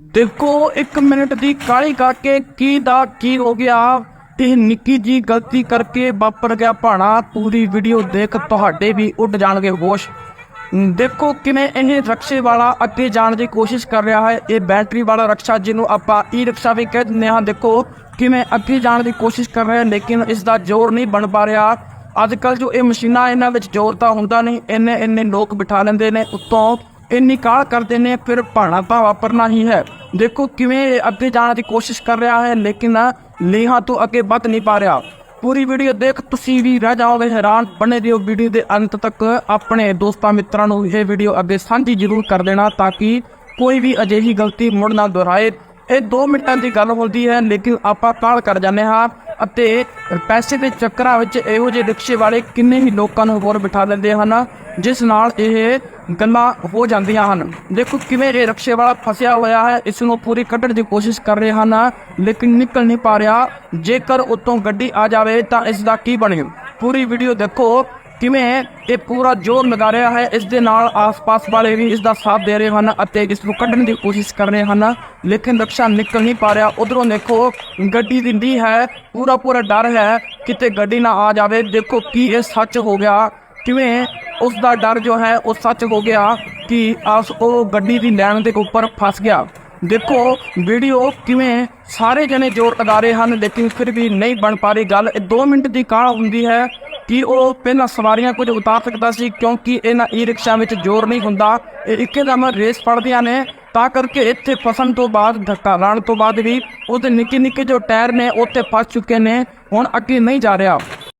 ਦੇਖੋ 1 ਮਿੰਟ ਦੀ ਕਾਲੀ ਕਰਕੇ ਕੀ ਦਾ ਕੀ ਹੋ ਗਿਆ? ਇਹ ਨਿੱਕੀ ਜੀ ਗਲਤੀ ਕਰਕੇ ਵਾਪਰ ਗਿਆ ਭਾਣਾ। ਪੂਰੀ ਵੀਡੀਓ ਦੇਖ ਤੁਹਾਡੇ ਵੀ ਉੱਡ ਜਾਣਗੇ ਹੋਸ਼। ਦੇਖੋ ਕਿਵੇਂ ਇਹ ਰਕਸ਼ੇ ਵਾਲਾ ਅੱਗੇ ਜਾਣ ਦੀ ਕੋਸ਼ਿਸ਼ ਕਰ ਰਿਹਾ ਹੈ। ਇਹ ਬੈਟਰੀ ਵਾਲਾ ਰਕਸ਼ਾ ਜਿਹਨੂੰ ਆਪਾਂ ਈ ਰਿਕਸ਼ਾ ਵੀ ਕਹਿ ਦਿੰਦੇ ਹਾਂ। ਦੇਖੋ ਕਿਵੇਂ ਅੱਗੇ ਜਾਣ ਦੀ ਕੋਸ਼ਿਸ਼ ਕਰ ਰਿਹਾ ਹੈ, ਲੇਕਿਨ ਇਸ ਦਾ ਜ਼ੋਰ ਨਹੀਂ ਬਣ ਪਾ ਰਿਹਾ। ਅੱਜ ਕੱਲ ਜੋ ਇਹ ਮਸ਼ੀਨਾਂ ਇਹਨਾਂ ਵਿੱਚ ਜ਼ੋਰ ਤਾਂ ਹੁੰਦਾ ਨਹੀਂ ਇੰਨੇ ਇੰਨੇ ਲੋਕ ਬਿਠਾ ਲੈਂਦੇ ਨੇ। ਉੱਤੋਂ ਇਹ ਕਾਲ ਕਰਦੇ ਨੇ ਫਿਰ ਭਾਣਾ ਤਾਂ ਵਾਪਰਨਾ ਹੀ ਹੈ। ਦੇਖੋ ਕਿਵੇਂ ਇਹ ਅੱਗੇ ਜਾਣ ਦੀ ਕੋਸ਼ਿਸ਼ ਕਰ ਰਿਹਾ ਹੈ, ਲੇਕਿਨ ਲੀਹਾਂ ਤੋਂ ਅੱਗੇ ਵੱਧ ਨਹੀਂ ਪਾ ਰਿਹਾ। ਪੂਰੀ ਵੀਡੀਓ ਦੇਖ, ਤੁਸੀਂ ਵੀ ਰਹਿ ਜਾਓਗੇ ਹੈਰਾਨ। ਬਣੇ ਦਿਓ ਵੀਡੀਓ ਦੇ ਅੰਤ ਤੱਕ। ਆਪਣੇ ਦੋਸਤਾਂ ਮਿੱਤਰਾਂ ਨੂੰ ਇਹ ਵੀਡੀਓ ਅੱਗੇ ਸਾਂਝੀ ਜ਼ਰੂਰ ਕਰ ਦੇਣਾ, ਤਾਂ ਕਿ ਕੋਈ ਵੀ ਅਜਿਹੀ ਗਲਤੀ ਮੁੜ ਨਾ ਦੁਹਰਾਏ। ਇਹ 2 ਮਿੰਟਾਂ ਦੀ ਗੱਲ ਹੁੰਦੀ ਹੈ, ਲੇਕਿਨ ਆਪਾਂ ਕਾਲ ਕਰ ਜਾਂਦੇ ਹਾਂ ਅਤੇ ਪੈਸੇ ਦੇ ਚੱਕਰਾਂ ਵਿੱਚ ਇਹੋ ਜਿਹੇ ਰਿਕਸ਼ੇ ਵਾਲੇ ਕਿੰਨੇ ਹੀ ਲੋਕਾਂ ਨੂੰ ਹੋਰ ਬਿਠਾ ਲੈਂਦੇ ਹਨ, ਜਿਸ ਨਾਲ ਇਹ ਗੱਲਾਂ ਹੋ ਜਾਂਦੀਆਂ ਹਨ। ਦੇਖੋ ਕਿਵੇਂ ਇਹ ਰਕਸ਼ੇ ਵਾਲਾ ਫਸਿਆ ਹੋਇਆ ਹੈ। ਇਸ ਨੂੰ ਪੂਰੀ ਕੱਢਣ ਦੀ ਕੋਸ਼ਿਸ਼ ਕਰ ਰਹੇ ਹਨ, ਲੇਕਿਨ ਨਿਕਲ ਨਹੀਂ ਪਾ ਰਿਹਾ। ਜੇਕਰ ਉਤੋਂ ਗੱਡੀ ਆ ਜਾਵੇ ਤਾਂ ਇਸ ਦਾ ਕੀ ਬਣੇ? ਪੂਰੀ ਵੀਡੀਓ ਦੇਖੋ ਕਿਵੇਂ ਇਹ ਪੂਰਾ ਜ਼ੋਰ ਲਗਾ ਰਿਹਾ ਹੈ। ਇਸ ਦੇ ਨਾਲ ਆਸ-ਪਾਸ ਵਾਲੇ ਵੀ ਇਸ ਦਾ ਸਾਥ ਦੇ ਰਹੇ ਹਨ ਅਤੇ ਇਸ ਨੂੰ ਕੱਢਣ ਦੀ ਕੋਸ਼ਿਸ਼ ਕਰ ਰਹੇ ਹਨ। ਲੇਕਿਨ ਰਕਸ਼ਾ ਨਿਕਲ ਨਹੀਂ ਪਾ ਰਿਹਾ। ਉਧਰੋਂ ਦੇਖੋ ਗੱਡੀ ਦਿੰਦੀ ਹੈ। ਪੂਰਾ ਪੂਰਾ ਡਰ ਹੈ ਕਿਤੇ ਗੱਡੀ ਨਾ ਆ ਜਾਵੇ। ਦੇਖੋ ਕੀ ਇਹ ਸੱਚ ਹੋ ਗਿਆ। ਕਿਵੇਂ ਉਸ ਦਾ ਡਰ ਜੋ ਹੈ, ਉਹ ਸੱਚ ਹੋ ਗਿਆ ਕਿ ਆਸ ਉਹ ਗੱਡੀ ਦੀ ਲੈਣ ਦੇ ਉੱਪਰ ਫਸ ਗਿਆ। ਦੇਖੋ, ਵੀਡੀਓ ਕਿਵੇਂ ਸਾਰੇ ਜਣੇ ਜ਼ੋਰ ਲਗਾ ਰਹੇ ਹਨ, ਲੇਕਿਨ ਫਿਰ ਵੀ ਨਹੀਂ ਬਣ ਪਾ ਰਹੀ ਗੱਲ। ਇਹ 2 ਮਿੰਟ ਦੀ ਕਾਲ ਹੁੰਦੀ ਹੈ ਕਿ ਉਹ ਪਹਿਲਾਂ ਸਵਾਰੀਆਂ ਕੁਝ ਉਤਾਰ ਸਕਦਾ ਸੀ, ਕਿਉਂਕਿ ਇਹਨਾਂ ਈ ਰਿਕਸ਼ਾ ਵਿੱਚ ਜ਼ੋਰ ਨਹੀਂ ਹੁੰਦਾ। ਇਹ ਇੱਕਦਮ ਰੇਸ ਫੜਦੀਆਂ ਨੇ, ਤਾਂ ਕਰਕੇ ਇੱਥੇ ਫਸਣ ਤੋਂ ਬਾਅਦ, ਧੱਕਾ ਲਾਣ ਤੋਂ ਬਾਅਦ ਵੀ ਉਹਦੇ ਨਿੱਕੇ ਨਿੱਕੇ ਜੋ ਟਾਇਰ ਨੇ ਉੱਥੇ ਫਸ ਚੁੱਕੇ ਨੇ। ਹੁਣ ਅੱਗੇ ਨਹੀਂ ਜਾ ਰਿਹਾ।